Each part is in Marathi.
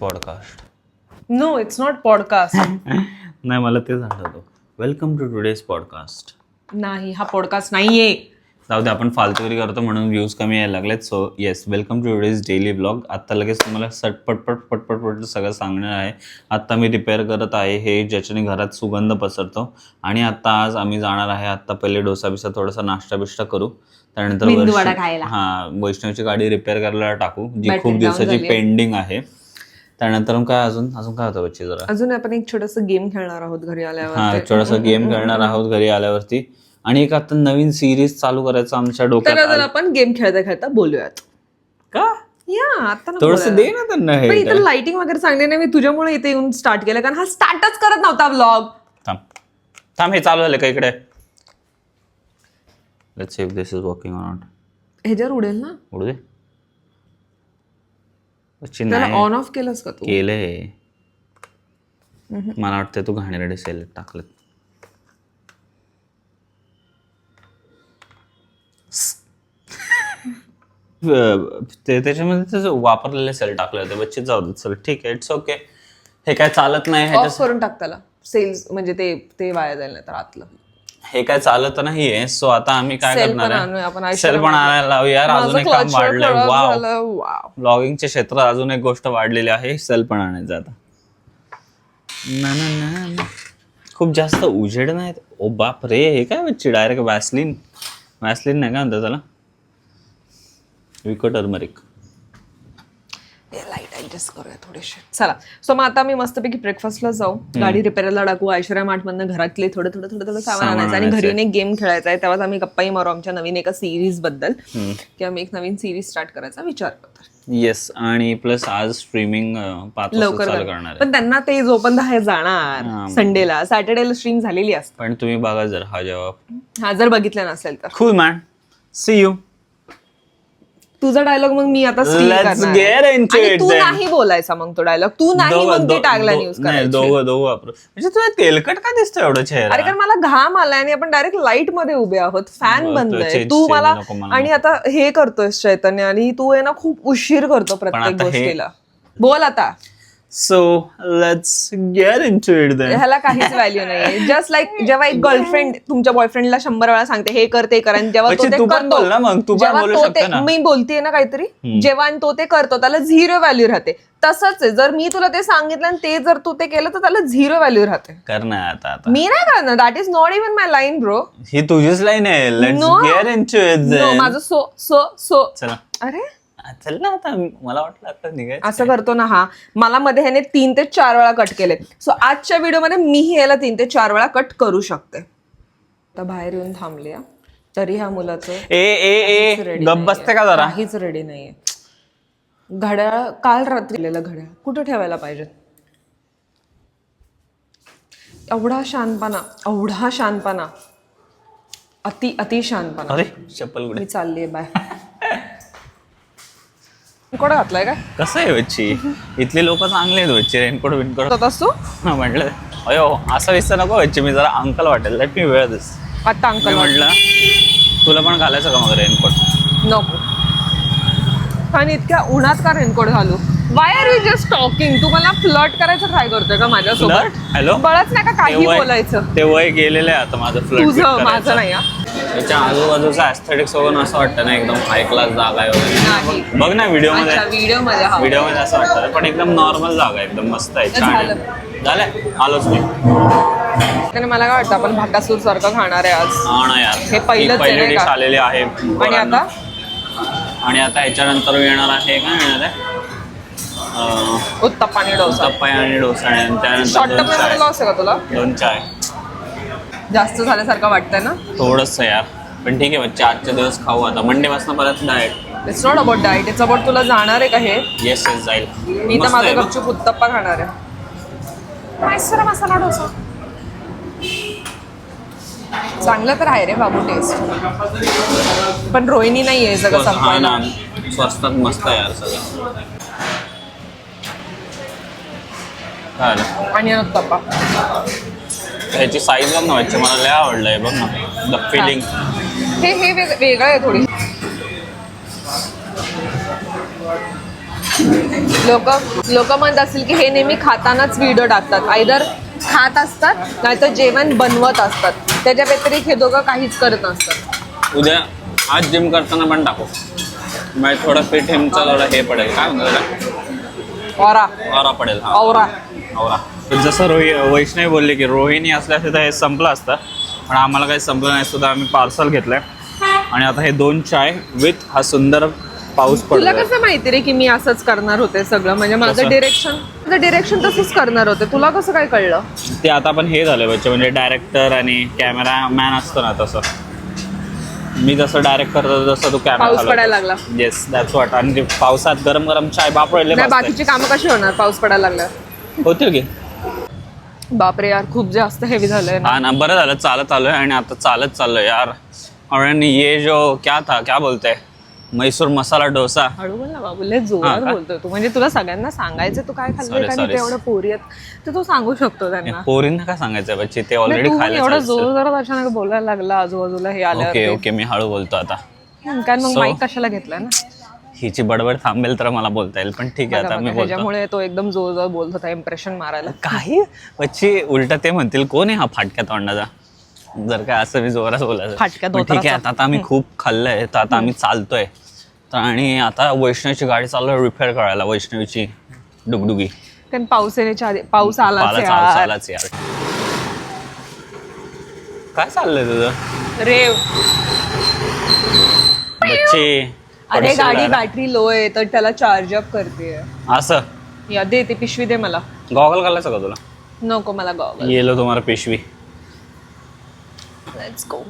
Podcast no it's not podcast नाही मला तेच आठवतो वेलकम टू टुडेज पॉडकास्ट नाही हा पॉडकास्ट नाहीये. जाऊ दे आपण फालतुगिरी करतो म्हणून व्ह्यूज कमी यायला लागलेत. So yes welcome to today's daily blog आत्ता लगेच तुम्हाला सट पटपट पटपट पट सगळं सांगणार आहे. आत्ता मी रिपेअर करत आहे हे ज्याच्याने घरात सुगंध पसरतो. आणि आत्ता आज आम्ही जाणार आहे आत्ता पहिले डोसा बिसा थोडासा नाश्ता बिष्टा करू. त्यानंतर खायला. हा वैष्णवची गाडी रिपेअर करायला टाकू जी खूप दिवसाची. पेंडिंग आहे. त्यानंतर काय अजून? अजून काय होतं बच्ची जरा? अजून आपण एक छोटस गेम खेळणार आहोत घरी आल्यावर हा गेम खेळणार आहोत घरी आल्यावरती. आणि एक आता नवीन सिरीज चालू करायचं आमच्या तर डोक्यात जर आलं. आपण गेम खेळता खेळता बोलूयात. का? या आता नको थोडस बोलायला. दे ना त्यांना पण हे इथं. लाइटिंग वगैरे चांगली नाही मी तुझ्यामुळे इथे येऊन स्टार्ट केलं कारण हा स्टार्टच करत नव्हता व्लॉग थांब. थांब हे चालू झालं का इकडे? Let's see if this is working or not ह्याच्यावर उडेल ना? उडू दे. त्याला ऑन ऑफ केलंस का तू? केलंय. मला वाटतं तू घाणेरडे सेल टाकलेत. अं, ते त्याच्यामध्ये त्याचं वापरलेले सेल टाकले होते बच्चे जाऊ दे चल ठीक आहे इट्स ओके हे काय चालत नाही ह्याच्या ऑफ करून टाक त्याला. सेल्स म्हणजे ते ते वाया जाईल नाही तर आतलं. हे काय चालत नाहीये. सो आता आम्ही काय करणार पण आणूया आपण आहे सेल पण आणायला लावू यार अजून एक काम वाढलंय. वाव वाव ब्लॉगिंगच्या क्षेत्रात अजून एक गोष्ट वाढलेली आहे. सेल पण आणायचं आता. ना ना ना ना. खूप जास्त उजेड नाहीत. ओ बाप रे हे काय बच्ची? डायरेक्ट वॅसलिन वॅसलिन नाही का म्हणतात त्याला? विको टर्मरिक लाइट ऍडजस्ट करूया थोडेसे. चला. सो मग आता मी मस्तपैकी ब्रेकफास्टला जाऊ. गाडी रिपेअरला टाकू ऐश्वर्या मार्ट मधनं घरातले थोडं थोडं थोडं थोडं सामान आणायचं. आणि. घरी एक गेम खेळायचा आहे तेव्हाच आम्ही गप्पाही मारू आमच्या नवीन एका सिरीजबद्दल. की आम्ही एक नवीन सिरीज स्टार्ट करायचा विचार करतो येस आणि प्लस आज स्ट्रीमिंग लवकर. करणार आहे. पण त्यांना ते जोपर्यंत हे जाणार. संडेला सॅटर्डेला स्ट्रीम झालेली असते. पण तुम्ही बघा जर हा जवाब हा जर बघितलं नसेल तर. खूल मॅन सी यू तुझा डायलॉग मग मी आता steal Let's करणार get आहे. into आणि it तू then. नाही बोलायचा मग तो डायलॉग तू नाही दोघं- मग ते दो- टागला दो- न्यूज नाही करायची. दोघं दोघं वापरू. म्हणजे तुला तेलकट का दिसतं एवढं चेहरा? अरे कारण मला घाम आलाय आणि आपण डायरेक्ट लाइटमध्ये उभे आहोत. फॅन बरं, बंद आहे. change तू change मला नको मला. आणि आता हे करतोय चैतन्य आणि तू आहे ना खूप उशीर करतो प्रत्येक आता हे- गोष्टीला. बोल आता. So let's get into it then ह्याला काहीच व्हॅल्यू नाही जस्ट लाईक जेव्हा एक गर्लफ्रेंड तुमच्या बॉयफ्रेंडला शंभर वेळा सांगते हे कर ते कर. आणि जेव्हा तो ते तू पण करतो बोल ना मग, तू पण जेव्हा बोलू तो शकते ते ना. मी बोलतेय ना काहीतरी? जेव्हा आणि तो ते करतो त्याला झिरो व्हॅल्यू राहते. तसंच आहे. जर मी तुला ते सांगितलं आणि ते जर तू ते केलं तर त्याला झिरो व्हॅल्यू राहते. कर ना आता आता. मी नाही करणार. That is not even my line bro ही तुझीच लाईन आहे. Let's No. Get it no then माझं सो सो सो चला. अरे? चल ना आता मला वाटलं आता निघायचं असं करतो ना हा. मला मध्ये ह्याने तीन ते चार वेळा कट केले. सो आजच्या व्हिडिओमध्ये मीही याला तीन ते चार वेळा कट करू शकते. आता बाहेर येऊन थांबली हा. तरी ह्या मुलाचं ए ए ए गप. बसते का जरा? काहीच रेडी नाहीये. घड्याळ काल रात्री केलेलं घड्याळ. कुठं ठेवायला पाहिजे? एवढा शानपणा एवढा शानपणा. अति अति शानपणा. अरे चप्पल कुठे मी चाललीये बाय कोणा घातलाय काय? कसं आहे बच्ची इथले लोक चांगले आहेत बच्ची रेनकोट बिनकोट. होतास तू? म्हटलं अयो असं दिसतं नको बच्ची मी जरा अंकल वाटेल लेट मी वेळ दिस आता अंकल म्हटलं तुला पण घालायचं का मग रेनकोट? नको. आणि इतक्या उन्हात का रेनकोट घालू? Why are you just talking तू मला फ्लट करायचं ट्राय करतोय का माझ्यासोबत? हॅलो बळच नाही का काही बोलायचं? ते वय गेलेलं आहे आता माझं फ्लड तुझं माझं नाही त्याच्या आजूबाजूचा ऍस्थेटिक्स बघून असं वाटतं ना एकदम हाय क्लास जागा आहे नाही. वगैरे बघ ना व्हिडिओमध्ये. अच्छा व्हिडिओमध्ये हा. व्हिडिओमध्ये असं वाटतं. पण एकदम नॉर्मल जागा आहे एकदम मस्त आहे. छान आहे. झालं आलोच मी. मला काय वाटतं आपण भाकासूर सारखं खाणार आहे आज. हा ना यार. हे पहिलंच ही आहे पहिली नाही डिश का? आलेली आहे. आणि पोरांना. आता? आणि आता ह्याच्यानंतर येणार आहे काय येणार आहे? अं, उत्तप्पा आणि डोसा. उत्तप्पा आणि डोसा आणि त्यानंतर शॉर्ट दोन टर्म चाय. आहे का तुला? दोन चाय. जास्त झाल्यासारखं वाटतंय ना? थोडंच यार. पण ठीक आहे बच्चे आजचे दिवस खाऊ आता. मंडे पासून परत diet it's not about diet it's about तुला जाणार आहे का हे? येस येस जाईल. मी तर मस्त माझा आहे ना? गपचूप उत्तप्पा खाणार आहे. मैसूर मसाला डोसा. चांगलं तर आहे रे बाबू टेस्ट पण रोहिणी नाही आहे सगळं हा ना. स्वस्तात मस्त आहे यार सगळं. काय झालं? आणि उत्तप्पा. ह्याची साईज बघ ना मला लय आवडलंय बघ ना. द फिलिंग हे हे वेग- वेगळं आहे थोडी. लोक लोक म्हणत असतील की हे नेहमी खातानाच व्हिडिओ टाकतात. आयदर खात असतात नाहीतर जेवण बनवत असतात. त्याच्या व्यतिरिक्त हे दोघं काहीच करत नसतात. उद्या आज जिम करताना पण टाकू. मग थोडं फिट हिमचं थोडं हे पडेल. काय म्हणतात औरा औरा पडेल हा. औरा औरा जसं रोहि वैष्णवी बोलली की रोहिणी असल्यास तर हे संपलं असतं. पण आम्हाला काही संपलं नाही सुद्धा आम्ही पार्सल घेतलंय. आणि आता हे दोन चाय विथ हा सुंदर पाऊस तुला कसं माहिती रे की मी असंच करणार होते सगळं? म्हणजे माझं कसं? डिरेक्शन माझं डिरेक्शन तसंच करणार होते. तुला कसं काय कळलं? ते आता पण हे झालं बच्चे म्हणजे डायरेक्टर आणि कॅमेरा मॅन असतो ना तसं. मी जसं डायरेक्ट करतो तसं तू पाऊस पडायला लागला. येस दॅट्स वॉट आणि ते पावसात गरम गरम चाय बापडले नाही बाकीची कामं कशी होणार? पाऊस पडायला लागल्यावर. होतील की? बापरे यार खूप जास्त हेवी झालंय ना. हा ना बरं झालं चालत आलोय आणि आता चालत चाललोय यार. आणि ये जो क्या था क्या बोलते? मैसूर मसाला डोसा. हळू बोल ना बाबू लय जोरात हा का? बोलतोय तू. म्हणजे तुला सगळ्यांना सांगायचं तू काय खाल्लंय Sorry, का? sorry. ते एवढं पोरी आहेत तर तू सांगू शकतो त्यांना. पोरींना काय सांगायचं बच्ची? ते नाही, ऑलरेडी तू पण खायला एवढं चालतं. जोर जोरात अचानक बोलायला लागला आजूबाजूला हे आल्यावर ओके. ओके मी हळू बोलतो आता. कारण मग So- माईक कशाला घेतलाय ना? हिची बडबड थांबेल तर मला बोलता येईल पण ठीक आहे आता मी बोलतो. ह्याच्यामुळे तो एकदम जोर जोर बोलत होता इम्प्रेशन मारायला. काही बच्ची उलट ते म्हणतील कोण आहे हा फाटक्या तोंडाचा? जर काय असं मी जोरात बोलायचं. फाटक्या पण ठीक आहे धोतराचा. आता आता आम्ही खूप खाल्लंय तर आता आम्ही चालतोय. तर आणि आता वैष्णवीची गाडी चालू रिपेअर करायला वैष्णवीची डुगडुगी. कारण पाऊस येण्याच्या आधी पाऊस आलाच पालाच यार. आलाच यार. काय चाललंय तुझं? रेव. बच्ची अरे गाडी. बॅटरी लो आहे तर त्याला चार्ज अप करते असं? या दे ते पिशवी दे मला. गॉगल घालायचं का तुला? नको मला गॉगल येलो तुम्हाला पिशवी. लेट्स गो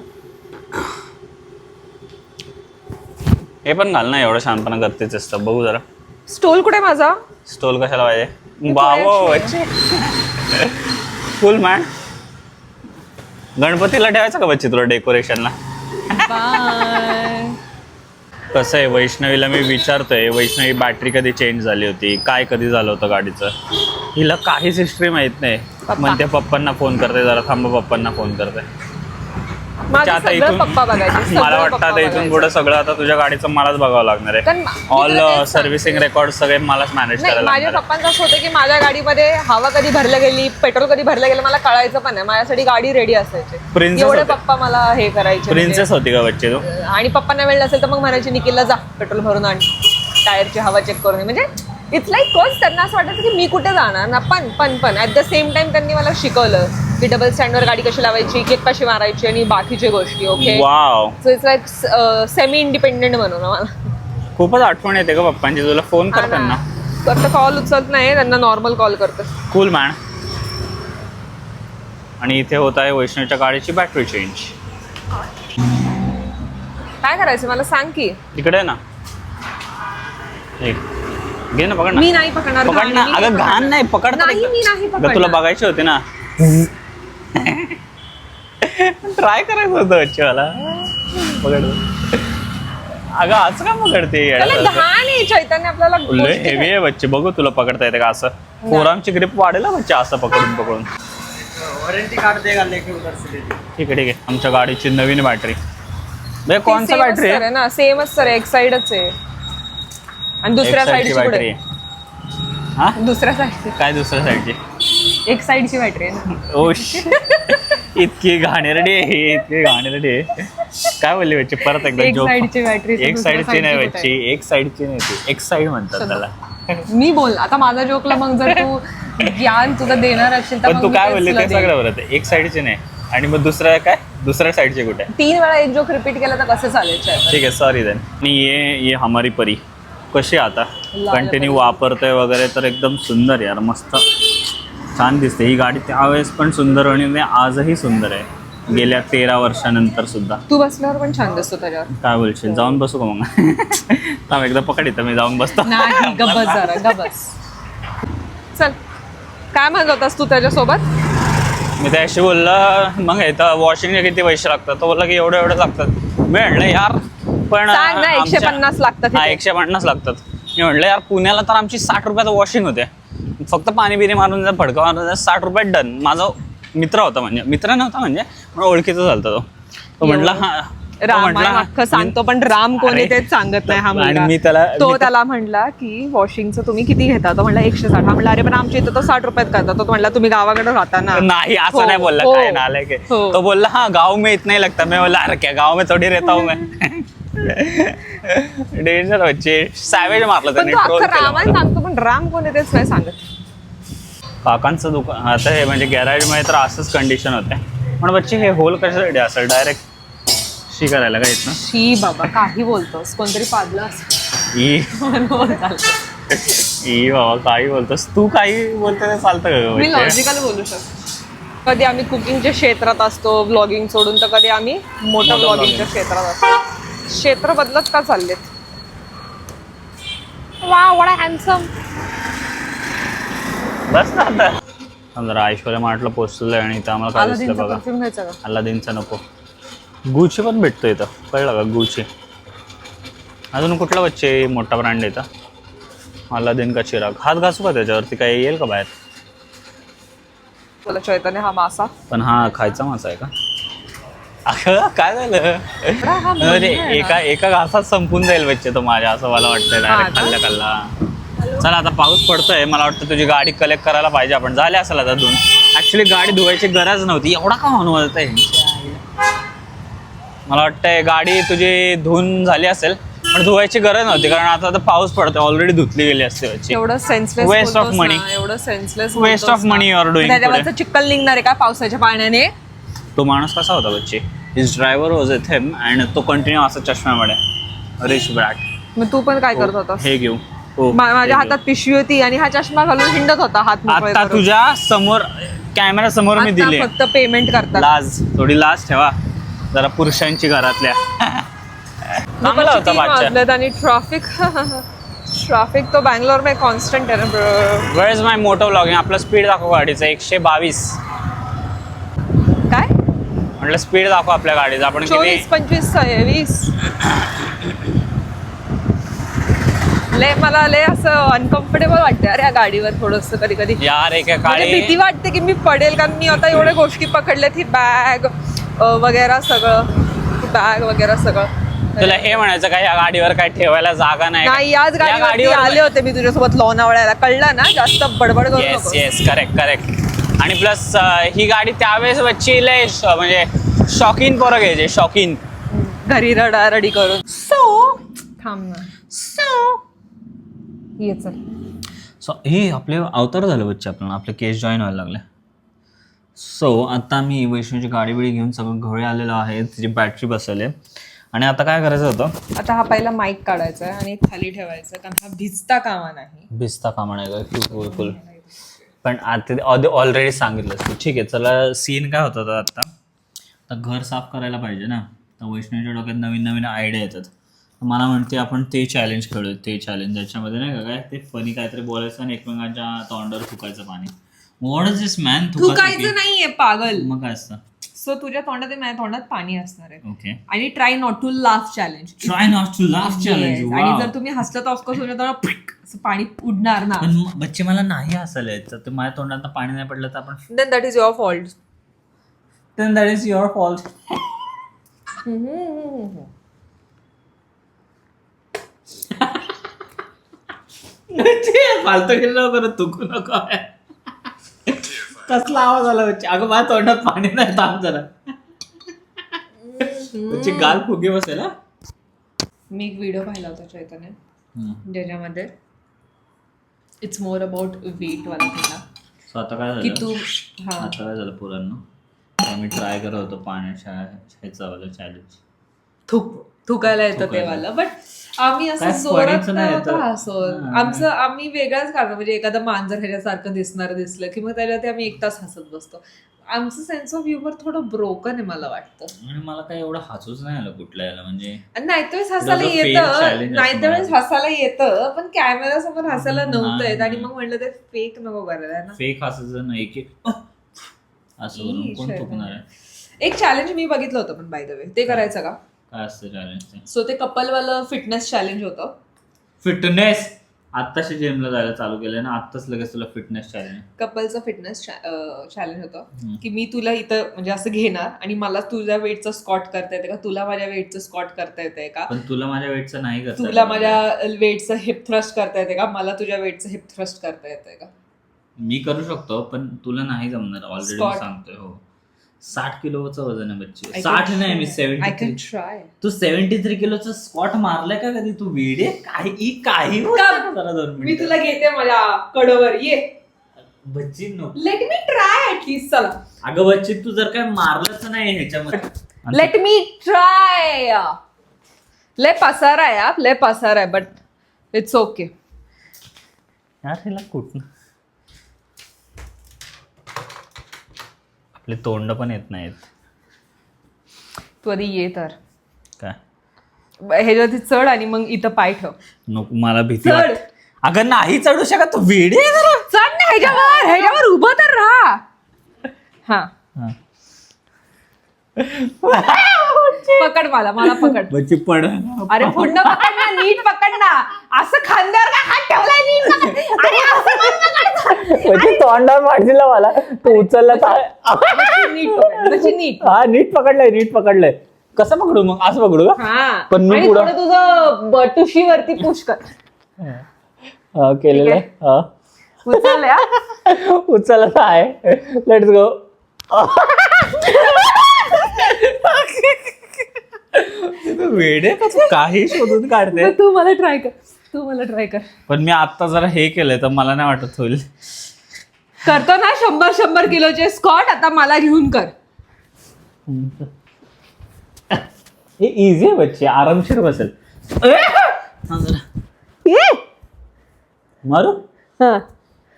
हे पण घाल ना एवढं शांतपणा करतेच असतं. बघू जरा. स्टोल कुठे माझा? स्टोल कशाला पाहिजे? बाबो फुल मॅन गणपतीला ठेवायचं का बच्चे तुला डेकोरेशनला कसं आहे वैष्णवीला मी विचारतोय वैष्णवी बॅटरी कधी चेंज झाली होती काय कधी झालं होतं गाडीचं? हिला काहीच हिस्ट्री माहीत नाही. म्हणते पप्पांना फोन करते जरा थांबा पप्पांना फोन करते. माझं आता सगळं पप्पा बघायचे मला सगळं वाटतं पप्पा आता इथून बघायचे. पुढे सगळं आता तुझ्या गाडीचं मलाच बघावं लागणार आहे कारण मा- मी ऑल तुला तेच सांग- सर्व्हिसिंग रेकॉर्ड सगळे मलाच मॅनेज नाही करायला माझ्या लागणार आहे. पप्पांचं असं होतं की माझ्या गाडीमध्ये हवा कधी भरल्या गेली पेट्रोल कधी भरलं गेलं मला कळायचं पण नाही माझ्यासाठी गाडी रेडी असायची Princess एवढे होते. पप्पा मला हे करायचे म्हणजे. प्रिन्सेस होती का बच्चे तू आणि पप्पांना वेळ नसेल तर मग म्हणायचे निखिलला जा पेट्रोल भरून आण टायरची हवा चेक करून ये. म्हणजे इट्स लाईक कोर्स त्यांना असं वाटायचं की मी कुठे जाणार ना? पण पण पण ऍट द सेम टाइम त्यांनी मला शिकवलं की डबल स्टँडवर गाडी कशी लावायची किक कशी मारायची आणि बाकीच्या गोष्टी okay wow so it's like semi independent बनवलं मला खूपच आठवण येते का पप्पांची तुला फोन कर त्यांना. फक्त कॉल उचलत नाही त्यांना नॉर्मल कॉल करते कूल मॅन आणि इथे होत आहे वैष्णवीच्या गाडीची बॅटरी चेंज काय करायचं? मला सांग की. इकडे आहे ना. एक. घे ना पकड ना. मी नाही पकडणार पकड घाण ना. मी अगं नाही घाण नाही पकड तर नाही, एकदा. मी नाही अगं, तुला पकडणार. बघायची होती ना. ट्राय करायचं होतं मला पकड. अगं असं का पकडते? त्याला येड्यासारखं? घाण आहे चैतन्य आपल्याला लय गोष्टी हेवी आहे बच्चे बघू तुला पकडता येते का असं. पोरांची ग्रिप वाढेल ना बच्चे असं पकडून पकडून. वारंटी कार्ड देगा लेके उधर से ले लीजिए ठीक आहे ठीक आहे. आमच्या गाडीची नवीन बॅटरी भैया ती कौन सा same च बॅटरी तर आहे आहे ना सेमच सर एक साइडच आहे. आणि दुसऱ्या साईडची बॅटरी आहे हा? दुसऱ्या साईडची. काय दुसऱ्या साईडची? एक साईडची बॅटरी आहे ना. ओ श- इतकी घाणेरडी आहे इतकी घाणेरडी आहे. काय बोलली बच्ची? परत एकदा एक साईडची बॅटरी एक साईडची नाही बच्ची एक साईडची नाही ती एक साईड म्हणतात त्याला. मी बोल आता माझा जोकला मग जर तू ज्ञान तुझं देणार असेल तर पण मग तू मी काय तेच बोलली तुला ते देईन. सगळं बरं आहे. एक साईडची नाही. आणि मग दुसऱ्या काय? दुसऱ्या साईडची कुठे? तीन वेळा एक जोक रिपीट केला तर कसं चालेल? ठीक आहे सॉरी देन आणि ये ये हमारी परी. कशी आता? कंटिन्यू वापरतोय वगैरे तर एकदम सुंदर यार मस्त. छान दिसते. ही गाडी त्यावेळेस पण सुंदर आणि ते आजही सुंदर आहे. गेल्या तेरा वर्षानंतर सुद्धा. तू बसल्यावर पण छान दिसतो त्याच्यावर. काय बोलशील? जाऊन बसू का मग? थांब एकदा पकड इथं मी जाऊन बसतो. नाही गबस जरा गबस. चल. काय म्हणत होतास तू त्याच्यासोबत? मी त्याशी बोललं मग इथं वॉशिंगचे किती पैसे लागतात? तो बोलला की एवढे एवढे लागतात. मी म्हटलं यार पण सांग ना, एकशे आमच्या- पन्नास लागतात हा इथे. एकशे पन्नास लागतात. मी म्हटलं यार पुण्याला तर आमची साठ रुपयात वॉशिंग होते. फक्त पाणी बिणी मारून जर फडका मारून जर साठ रुपयात डन माझा मित्र होता म्हणजे मित्र नव्हता म्हणजे पण ओळखीचा झालता तो. तो म्हटला हा म्हटला, अख्खं सांगतो पण राम कोणी अरे. तेच सांगत नाही हा आणि मुलगा. मी त्याला- तो मी- त्याला म्हणला की वॉशिंगचं तुम्ही किती घेता? तो म्हणला एकशे साठ. हा म्हणला अरे पण आमच्या इथं तो साठ रुपयात करता. तो म्हणला तुम्ही गावाकडे राहता ना. नाही असं हो, नाही बोलला हो, काय नालायक आहे. हो. तो बोलला हाँ गाँव में इतना ही. लगता मैं बोला अरे क्या गाँव में थोड़ी रहता हूँ मैं. डेंजर बच्चे सॅवेज मारलं पण तो अख्खं सांगतो पण राम कोणी तेच नाही सांगत. काकांचं दुकान आता हे म्हणजे गॅरेजमध्ये तर असंच कंडिशन होते. पण बच्चे हे होल कशासाठी असेल डायरेक्ट शी करायला का इथनं शी बाबा काही बोलतोस कोणतरी असं. ई. बाबा काही बोलतोस. तू काही बोलते ते चालतं का ग मी बच्चे? लॉजिकल बोलू शकतो. कधी आम्ही कुकिंगच्या क्षेत्रात असतो ब्लॉगिंग सोडून तर कधी आम्ही मोठ्या मोठं ब्लॉगिंगच्या क्षेत्रात असतो. क्षेत्र बदलत का चाललेत? वा वडा हॅन्सम बस ना आता. थांब जरा ऐश्वर्या मार्टला पोचलेलं आहे आणि इथं आम्हाला काय दिसलं बघा. परफ्यूम घ्यायचा का? अल्लादीनचा नको. गुची पण भेटतो इथं. कळलं का गुची? अजून कुठला बच्चे मोठा ब्रँड येतं अल्लादीन का चिराग? हात घासू का त्याच्यावरती? काही येईल का बाहेर? बोला चैतन्य हा मासा. पण हा खायचा मासा आहे का? अगं काय झालं? हा आहे एका एका घासात संपून जाईल बच्चे तो माझ्या असं मला वाटतंय डायरेक्ट का? खाल्ल्या खाल्ला चला आता पाऊस पडतोय. मला वाटतं तुझी गाडी कलेक्ट करायला पाहिजे. आपण झाले असेल आता धुवून ऍक्च्युली गाडी धुवायची गरज नव्हती. एवढा का म्हणून आहे? मला वाटतंय गाडी तुझी धुवून झाली असेल पण धुवायची गरज नव्हती. कारण आता तर पाऊस पडतोय. ऑलरेडी धुतली गेली असते बच्ची. एवढं सेन्सलेस Waste of money. एवढं senseless Waste of money you are doing त्याच्यावरचं today. चिक्कल निघणार आहे का पावसाच्या पाण्याने? तो माणूस कसा होता बच्चे? His driver was with him and तो कंटिन्यू असा चष्म्यामध्ये रिच ब्रॅट मग तू पण काय करत होतास? हे घेऊ. हो, मा- माझ्या. हातात पिशवी होती आणि हा चष्मा घालून हिंडत होता हात मोकळे आता करून. तुझ्या समोर कॅमेरा समोर मी आता दिले फक्त पेमेंट करतात. लाज थोडी लाज ठेवा. जरा पुरुषांची घरातल्या. चांगला होता वाजलेत आणि ट्रॅफिक ट्रॅफिक तो बँगलोर में कॉन्स्टंट आहे ना bro. वेळ इज माय मोटो व्लॉगिंग आपलं स्पीड दाखव गाडीचं. एकशे बावीस. म्हटलं स्पीड दाखव आपल्या गाडीचं. आपण चोवीस किती पंचवीस सव्वीस. लय मला लय असं अनकम्फर्टेबल वाटते अरे या गाडीवर थोडस कधी कधी यार एका म्हणजे भीती काळी वाटते की मी पडेल कारण मी आता एवढ्या गोष्टी पकडल्यात ही बॅग वगैरे सगळं. बॅग वगैरे सगळं. तुला हे म्हणायचं का या गाडीवर काय ठेवायला जागा नाही का? नाही याच या गाडीवर आले होते मी तुझ्यासोबत लोणावळ्याला कळलं ना? जास्त बडबड करू येस नको येस करेक्ट करेक्ट आणि प्लस ही गाडी त्यावेळेस वच्ची लय श- म्हणजे शॉकीन पोरं घ्यायचे शॉकीन. घरी रडा रडी करून. सो थांब ना. सो ये चल. सो हे आपले अवतार झालं बच्चे आपल्याला. आपले केस जॉईन व्हायला लागले. सो आता आम्ही वैष्णूची गाडी बिडी घेऊन सगळं घरी आलेलो आहे. तिची बॅटरी बसवली. आणि आता काय करायचं होतं? आता हा पहिला माईक काढायचा आहे आणि खाली ठेवायचा कारण हा भिजता कामा नाही. भिजता कामा नाही का फुल फुल पण आता ऑलरेडी सांगितलंस तू. ठीक आहे चला सीन काय होतं आता? आता घर साफ करायला पाहिजे ना. तर वैष्णवीच्या डोक्यात नवीन नवीन आयडिया येतात. तर मला म्हणते आपण ते चॅलेंज खेळूया ते चॅलेंज ज्याच्यामध्ये नाही का काय ते फनी काहीतरी बोलायचं आणि एकमेकांच्या तोंडावर थुकायचं पाणी. वॉट इज दिस मॅन थुकायचं नाहीये पागल. मग काय असतं? सो तुझ्या तोंडात माझ्या तोंडात पाणी असणार आहे. ओके आणि try not to laugh challenge try not to laugh challenge आणि जर तुम्ही हसलं तर ऑफकोर्स तुझ्या तोंडात पाणी उडणार ना. पण बच्चे मला नाही हसायला येत. तर माझ्या तोंडात पाणी नाही पडलं तर आपण then that is your fault then that is your fault. फालतू गेलो करत तुकू नको. कसला आवाज आला बच्चे? अगं माझ्या तोंडात पाणी नाही थांब जरा. बच्चे गाल फुगे बसेल हा? मी एक व्हिडिओ पाहिला होता चैतन्य ज्याच्यामध्ये इट्स मोर अबाउट वेट वाला केला So आता काय की झालं तू हा. आता काय झालं पोरांनो? आम्ही ट्राय करत होतो पाण्याच्या ह्याचा वाला चॅलेंज थुक थुकायला येतं ते थुकायला. वाला बट आम्ही असं काय जोरात नाही नव्हतं येतं. हसत हा. आमचं आम्ही वेगळाच काढतो म्हणजे एखादं मांजर ह्याच्यासारखं दिसणार दिसलं की मग त्याला ते आम्ही एक तास हसत बसतो आमचं सेन्स ऑफ ह्युमर थोडं ब्रोकन आहे मला वाटतं आणि मला काय एवढं हसूच नाही आलं कुठल्या याला म्हणजे आणि नाही त्यावेळेस हसायला It was a failed येतं challenge नाही असं त्यावेळेस म्हणायचं. हसायला येतं पण कॅमेरा समोर हसायला. नव्हतं येत आणि मग म्हणलं ते फेक नको करायला ना फेक हसायचं नाही की "अह!" असं करून ई, कोण शैतान. थुकणार आहे? एक चॅलेंज मी बघितलं होतं पण बाय द वे ते करायचं का? काय असतं चॅलेंज ते? सो ते कपलवालं फिटनेस चॅलेंज होतं. फिटनेस आत्ताशी जिमला जायला चालू केलं ना आत्ताच लगेच तुला फिटनेस चॅलेंज कपलचं फिटनेस चॅलेंज होतं. की मी तुला इथं म्हणजे असं घेणार आणि मला तुझ्या वेटचं स्कॉट करता येते का? तुला माझ्या वेटचं स्कॉट करता येते का? पण तुला माझ्या वेटचं नाही करता तुला. माझ्या वेटचं हिप थ्रस्ट करता येते का? मला तुझ्या वेटचं हिप थ्रस्ट करता येते का? मी करू शकतो पण तुला नाही जमणार. Already Squat. सांगतोय हो. साठ किलोचं वजन आहे बच्ची. I साठ can नाही मी try. I seventy can try. तू सेव्हन्टी थ्री किलोचं स्क्वॉट मारलाय का कधी? तू वेडे? काही काही बोल का? जरा दोन मी मिनिटं. तुला घेते माझ्या कडवर. ये. बच्ची no let me try at least चला. अगं बच्ची तू जर काय मारलंच नाही ह्याच्यामध्ये. लेट मी ट्राय लय पसार आहे हा, लय पसार आहे बट इट्स ओके यार हिला कुठं आपले तोंड पण येत नाहीत तू आधी ये तर काय ह्याच्यावरती चढ आणि मग इथं पाय ठेव नको मला भीती चढ. वाटते. अगं नाही चढू शकत तू वेडे आहे जरा चढ ना ह्याच्यावर ह्याच्यावर उभं तर राहा हा हा. पकड मला मला पकड. बच्ची पड. अरे पुन्हा पकड ना नीट पकड ना. असं खांद्यावर का हात ठेवलाय नीट पकड. अरे असं पण पकड. म्हणजे तोंडावर पाडदिला मला. तो उचलला तर बच्ची नीट पकड बच्ची नीट. हा नीट पकडलंय नीट पकडलंय. कसं पकडू मग? असं पकडू का? हा. पण मी आणि पुढं- थोडं तुझं बटुशीवरती पुश कर. हा, केलेलं आहे. हा. उचल या उचलत आहे. लेट्स गो वेडे का? तू काही शोधून काढते. तू मला ट्राय कर. तू मला ट्राय कर. पण मी आता जरा हे केलंय तर मला नाही वाटत होईल. करतो ना शंभर शंभर किलोचे स्कॉट आता मला घेऊन कर. हे इझी आहे बच्चे आरामशीर बसेल. हा जरा. ये मारू? हा.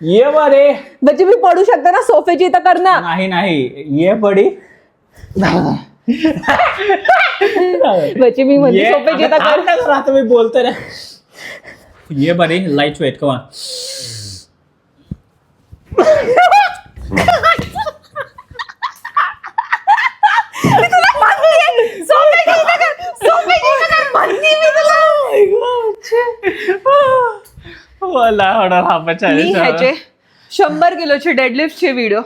ये बरे. म्हणजे मी पडू शकते ना सोफ्याची इथं कर ना. नाही नाही. ये बडी म्हणजे मी म्हणजे ये थांब कर. ना जरा, आता मी बोलतोय ना. ये बडी लाइट वेट तुला मला होणार हा मी ह्याचे शंभर किलोचे डेडलिफ्टचे व्हिडिओ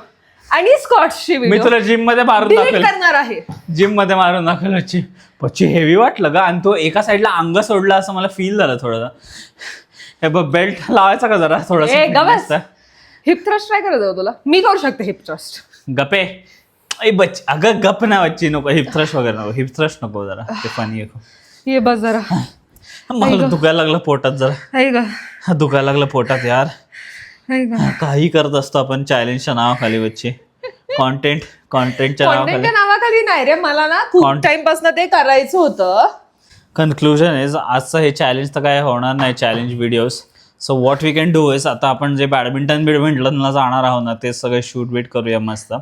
आणि स्कॉट्सचे मी तुला जिममध्ये मारून दाखवेल. करणार आहे. जिममध्ये मारून दाखवेल बच्ची बच्ची हेवी वाटलं ग. आणि तो एका साईडला अंग सोडला असं मला फील झालं थोडं हे बघ बेल्ट लावायचा का जरा ए, थोडं गबस. हिप थ्रस्ट ट्राय करत तुला. मी करू शकते हिप थ्रस्ट गपे ए बच्ची अगं गप ना बच्ची नको. हिप थ्रश वगैरे नको. हिप थ्रश नको जरा. ते फनी आहे ये बस जरा. मला दुखायला लागलं पोटात जरा. का दुखायला लागलं पोटात यार. का काही करत असतो आपण चॅलेंजच्या नावाखाली बच्ची. कॉन्टेंट कॉन्टेंटच्या कॉन्टेंटच्या नावाखाली. नावाखाली नाही रे मला ना खूप टाइमपासून ते करायचं होतं. कन्क्लुजन इज आजचं हे चॅलेंज तर काय होणार नाही challenge videos so what we can do is आता आपण जे बॅडमिंटन बिडमिंटनला जाणार आहोत ना ते सगळे शूट बीट करूया मस्त.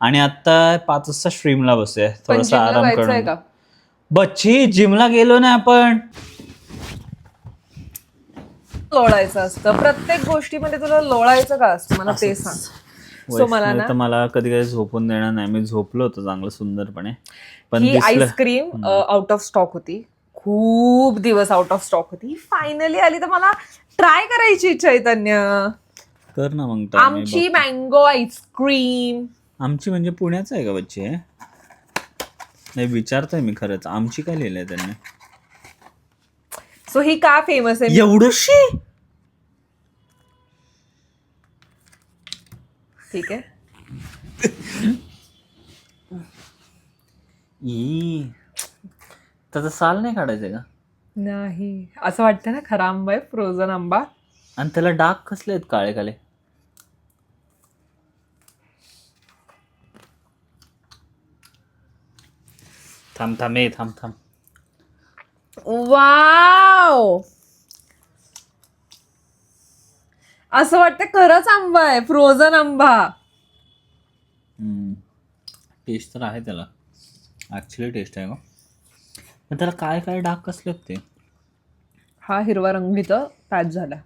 आणि आता पाच वाजता स्ट्रीमला बसूया पण थोडासा आराम जायचंय करून. का? बच्ची जिमला गेलो ना आपण. लोळायचं असतं. प्रत्येक गोष्टीमध्ये तुला लोळायचं का असतं? मला ते सांग. सो मला ना तर मला कधी कधी झोपून देणार नाही. मी झोपलो होतो चांगलं सुंदरपणे. पण ही ice cream out of stock होती. खूप दिवस आउट ऑफ स्टॉक होती. फायनली आली तर मला ट्राय करायची चैतन्य कर ना मग आमची. Mango ice cream. आमची म्हणजे पुण्याचं आहे का बच्ची? नाही विचारतोय मी खरंच. आमची काय लिहिलंय त्यांनी सो ही का फेमस आहे एवढंशी ठीक आहे ई. त्याचं साल नाही काढायचं का? नाही. असं वाटतं ना खरा आंबा आहे फ्रोझन आंबा. आणि त्याला डाग कसले आहेत काळे काळे? थांब थांब ए थांब थांब. वाव! असं वाटतं खरंच आंबा आहे फ्रोझन आंबा. टेस्ट तर आहे त्याला. ॲक्च्युली टेस्ट आहे का पण त्याला काय काय डाग कसले ते? हा हिरवा रंग इथं पॅच झाला.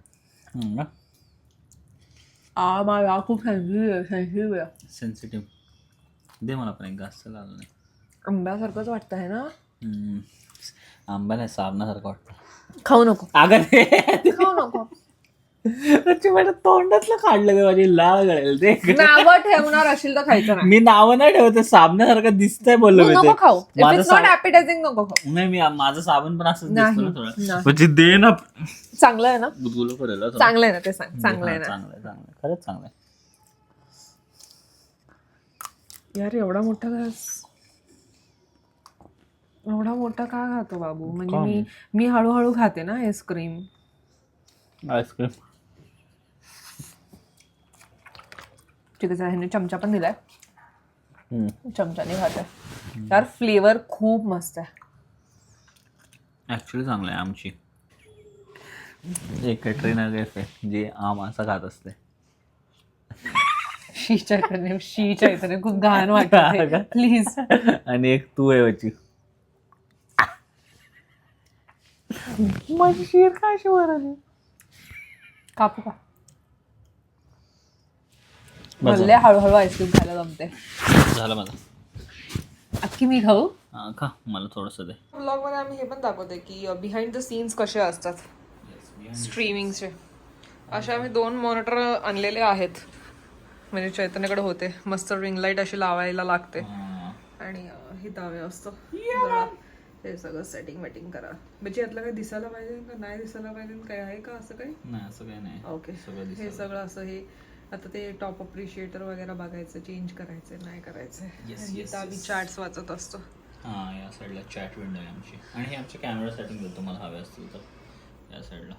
आ माझा खूप सेन्सिटिव्ह सेन्सिटिव्ह आहे. सेन्सिटिव्ह दे मला पण एक घास लागलं नाही आंब्यासारखंच वाटतं आहे ना? हम्म. आंबा नाही साबणासारखं वाटतं. खाऊ नको. अगं ते. खाऊ नको. ते माझ्या तोंडातलं काढलं ग माझी लाळ गळेल ते. नावं ठेवणार असेल तर खायचं नाही. मी नाव नाही ठेवत साबणासारखं दिसतंय बोललो तू मी नको ते. खाऊ. माझं इट्स नॉट साब- ऍपिटायझिंग नको खाऊ. नाही मी माझं साबण पण असंच नाही, दिसतो ना थोडं. नाही. म्हणजे दे ना. चांगलं आहे ना? गुदगुलं करेल हा थोडं. चांगलं आहे ना ते सांग. चांगलं आहे हा, ना? चांगलं आहे चांगलं आहे. खरंच चांगलं आहे. यार एवढा मोठा घास एवढा मोठा का खातो बाबू? म्हणजे का? मी मी हळूहळू खाते ना आईस्क्रीम आईस्क्रीम ठीक आहे ह्याने चमचा पण दिलाय. चमच्याने खाते. यार फ्लेवर खूप मस्त आहे. ऍक्च्युली चांगलं आहे आमची. एक कॅटरीना कैफ आहे जी आम असं खात असते. शी चैतन्य शी चैतन्य खूप घाण वाटत. प्लीज आणि एक तू आहे वची माझी शीर का अशी वर आली कापू का? म्हणले हळूहळू आईस्क्रीम खायला जमते झालं माझं अख्खी मी खाऊ? हा, खा. मला थोडंसं दे. ब्लॉगमध्ये आम्ही हे पण दाखवते की बिहाइंड द सीन्स कसे असतात? स्ट्रीमिंगचे असे आम्ही दोन मॉनिटर आणलेले आहेत. म्हणजे चैतन्यकडे होते. मस्त रिंग लाइट अशी लावायला लागते. आणि अं, हे दावे असतं. जरा हे सगळं सेटिंग वेटिंग करा. म्हणजे यातलं काही दिसायला पाहिजे का नाही दिसायला पाहिजे? काही आहे का असं काही? नाही असं काही नाही. ओके हे सगळं असं हे आता ते टॉप अप्रिशिएटर वगैरे बघायचं चेंज करायचं नाही करायचं आम्ही चार्ट्स वाचत असतो. हा या साईडला चॅट विंडो आहे आमची. आणि हे आमच्या कॅमेरा सेटिंग देतो तुम्हाला हवे असतील तर या साईडला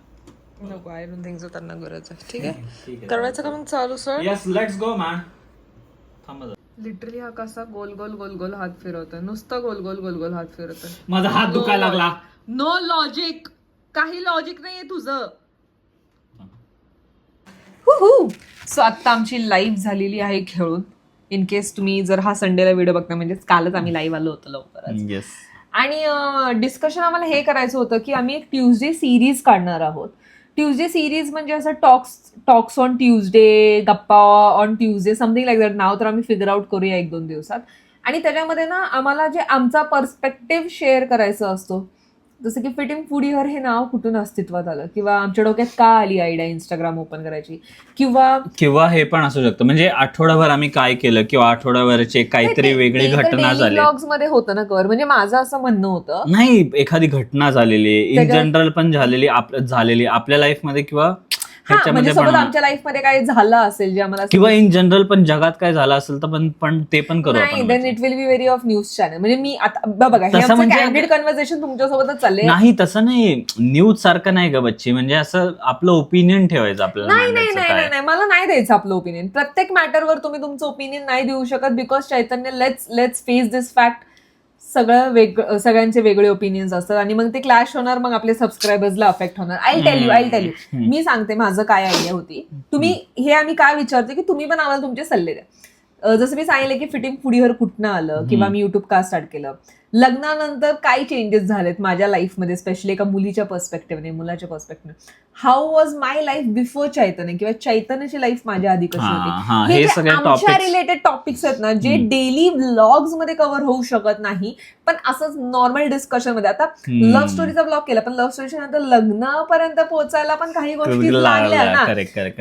नको आय डोंट थिंक सो त्यांना गरज आहे. ठीक आहे. करायचं का मग चालू sir yes let's go man थांबा जरा. लिटरली हा कसा गोल गोल गोल गोल हात फिरवतोय. नुसतं गोल गोल गोल गोल हात फिरवतोय. माझा हात दुखायला लागला. नो लॉजिक काही लॉजिक नाहीये तुझं. सो आता आमची लाईव्ह झालेली आहे खेळून. इन केस तुम्ही जर हा संडेला व्हिडिओ बघता म्हणजेच कालच आम्ही लाईव्ह आलो होतो लवकरच. येस आणि डिस्कशन आम्हाला हे करायचं होतं की आम्ही एक ट्युजडे सिरीज काढणार आहोत. ट्युजडे सिरीज म्हणजे असं टॉक्स टॉक्स ऑन ट्युजडे गप्पा on Tuesday something like that नाव तर आम्ही फिगर आउट करूया एक दोन दिवसात. आणि त्याच्यामध्ये ना आम्हाला जे आमचा पर्स्पेक्टिव्ह शेअर करायचं असतो जसं की फिटिंग फुडीवर हे नाव कुठून अस्तित्वात आलं? किंवा आमच्या डोक्यात का आली आयडिया इंस्टाग्राम ओपन करायची? किंवा किंवा हे पण असू शकतं. म्हणजे आठवडाभर आम्ही काय केलं किंवा आठवड्याभरचे काहीतरी वेगळी घटना झाली. ब्लॉग्समध्ये होतं ना कवर म्हणजे माझं असं म्हणणं होतं. नाही एखादी घटना झालेली. इन त्याच्यात- जनरल पण झालेली झालेली. आपल्या लाईफमध्ये किंवा हा म्हणजे सोबत आमच्या लाईफमध्ये काय झालं असेल जे आम्हाला किंवा इन जनरल पण जगात काय झालं असेल तर पण पण ते पण करू नाही then it will be very of news channel म्हणजे मी आता बघा हे तसं आमचं म्हणजे- कन्व्हर्सेशन तुमच्यासोबतच चाललंय. नाही तसं नाही. न्यूज सारखं नाही ग बच्ची. म्हणजे असं आपलं ओपिनियन ठेवायचं आपल्याला नाही नाही. नाही नाही मला नाही द्यायचं आपलं ओपिनियन प्रत्येक मॅटरवर तुम्ही तुमचं ओपिनियन नाही देऊ शकत because Chaitanya let's let's face this fact सगळं वेग सगळ्यांचे वेगळे ओपिनियन्स असतात आणि मग ते क्लॅश होणार मग आपल्या सबस्क्रायबर्सला अफेक्ट होणार. I tell you I tell you मी सांगते माझं काय आयडिया होती. तुम्ही हे आम्ही काय विचारते की तुम्ही पण आम्हाला तुमचे सल्ले द्या. जसं मी सांगितलं की फिटिंग फुडीवर कुठनं आलं किंवा मी युट्यूब का स्टार्ट केलं. लग्नानंतर काय चेंजेस झालेत माझ्या लाईफमध्ये स्पेशली एका मुलीच्या पर्स्पेक्टिव्हने मुलाच्या perspective how was my life before Chaitanya किंवा चैतन्याची लाईफ माझ्या आधी कशी होती? हे जे आमच्या रिलेटेड टॉपिक्स आहेत ना जे डेली व्लॉग्समध्ये कव्हर होऊ शकत नाही पण असंच नॉर्मल डिस्कशनमध्ये. आता लव्ह स्टोरीचा ब्लॉग केला पण लव्ह स्टोरीच्या नंतर लग्नापर्यंत पोहोचायला पण काही गोष्टी लागल्या ना.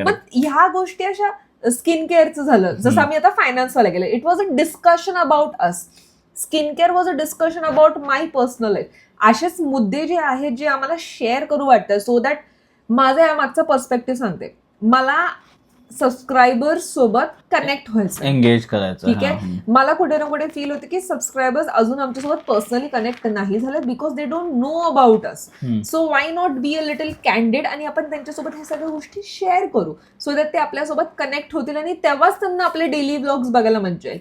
मग ह्या गोष्टी अशा स्किन केअरचं झालं. जसं आम्ही आता फायनान्सवाला गेलं it was a discussion about us skin care was a discussion about my personal life असेच मुद्दे जे आहेत जे आम्हाला शेअर करू वाटतं सो दॅट माझा या मागचा पर्स्पेक्टिव्ह सांगते. मला सबस्क्रायबर्स सोबत कनेक्ट व्हायचं. एंगेज करायचं ठीक आहे. मला कुठे ना कुठे फील होते की सबस्क्रायबर्स अजून आमच्यासोबत पर्सनली कनेक्ट नाही झाले because they don't know about us. So why not be a little candid आणि आपण त्यांच्यासोबत हे सगळ्या गोष्टी शेअर करू? सो दॅट ते आपल्यासोबत कनेक्ट होतील आणि तेव्हाच त्यांना आपले डेली ब्लॉग्स बघायला मजा येईल.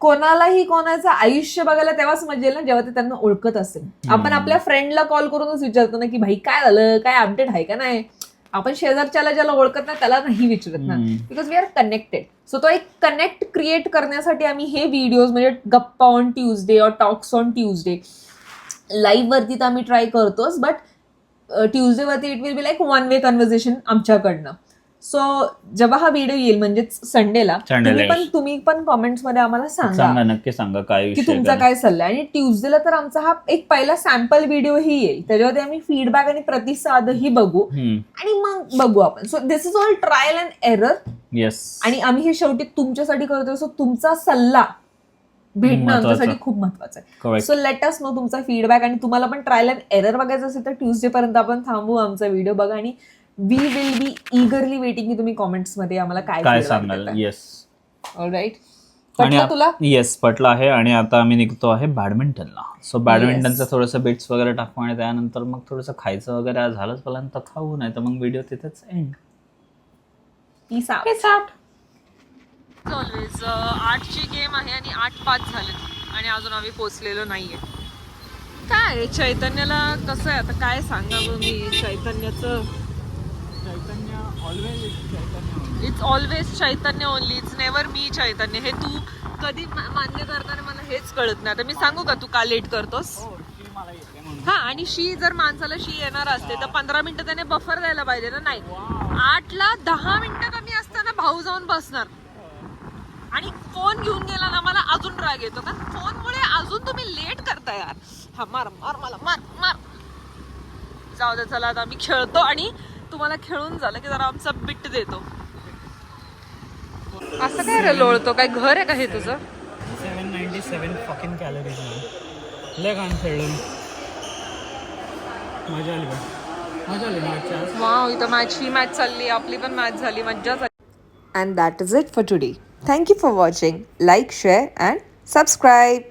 कोणालाही कोणाचं आयुष्य बघायला तेव्हाच मजा येईल ना जेव्हा ते त्यांना ओळखत असेल. आपण आपल्या फ्रेंडला कॉल करूनच विचारतो ना की भाई काय झालं? काय अपडेट आहे का नाही? आपण शेजारच्याला ज्याला ओळखत नाही त्याला नाही विचारत ना. Because we are connected so तो एक कनेक्ट क्रिएट करण्यासाठी आम्ही हे व्हिडिओज म्हणजे गप्पा ऑन ट्युजडे और टॉक्स ऑन ट्युजडे लाईव्ह वरती तर आम्ही ट्राय करतोच बट ट्युजडे वरती it will be like one way conversation आमच्याकडनं. सो जेव्हा हा व्हिडिओ येईल म्हणजेच संडेला तुम्ही पण. तुम्ही पण कॉमेंट्समध्ये आम्हाला सांगा. सांगा नक्की सांगा काय की विषय तुमचा काय. काय सल्ला आहे आणि ट्युजडेला तर आमचा हा एक पहिला सॅम्पल व्हिडिओही येईल. त्याच्यावरती आम्ही फीडबॅक आणि प्रतिसादही बघू. हम्म. आणि मग बघू आपण. So this is all trial and error yes आणि आम्ही हे शेवटी तुमच्यासाठी करतोय. सो तुमचा सल्ला भेटणं महत्वाचं. आमच्यासाठी खूप महत्वाचं आहे. Correct so let us know तुमचा फीडबॅक आणि तुम्हाला पण ट्रायल अँड एरर बघायचं असेल तर ट्युजडे पर्यंत आपण थांबू आमचा व्हिडिओ बघा. आणि we will be eagerly waiting की तुम्ही कॉमेंट्समध्ये आम्हाला काय काय सांगाल येस राईट आणि तुला? येस पटलं आहे. आणि आता आम्ही निघतो आहे बॅडमिंटनला सो बॅडमिंटनचं थोडंसं बिट्स वगैरे टाकू आणि त्यानंतर मग थोडंसं खायचं वगैरे आज झालंच मला तर खाऊ नाही तर मग व्हिडिओ तिथेच एंड पीस आउट ऑलवेज आठची गेम आहे आणि आठ पाच झाले आणि अजून आम्ही पोचलेलो नाहीये. काय चैतन्याला कसं आहे? आता काय सांगावं मी? चैतन्याचं it's always Chaitanya only it's never मी चैतन्य हे तू कधी मा- मान्य करताना मला हेच कळत नाही. आता मी सांगू का तू का लेट करतोस? हा आणि शी जर माणसाला शी येणार असते तर पंधरा मिनिटं त्याने बफर द्यायला पाहिजे ना? नाही. आठला दहा मिनिटं कमी असताना भाऊ जाऊन बसणार. आणि फोन घेऊन गेला ना मला अजून राग येतो का? फोनमुळे अजून तुम्ही लेट करता यार. हा मार मार मला मार मार. जाऊ दे चला आता आम्ही खेळतो आणि तुम्हाला खेळून झालं की जरा आमचा बिट देतो. असं काय रे लोळतो काय घर आहे का हे तुझं? सेवन नाईन्टी सेवन फॉकिन कॅलरीज लय काम खेळलो मी. मजा आली मजा आली आज. वाव इथं मॅच ही मॅच चालली. आपली पण मॅच झाली. मज्जा झाली. And that is it for today thank you for watching like share and subscribe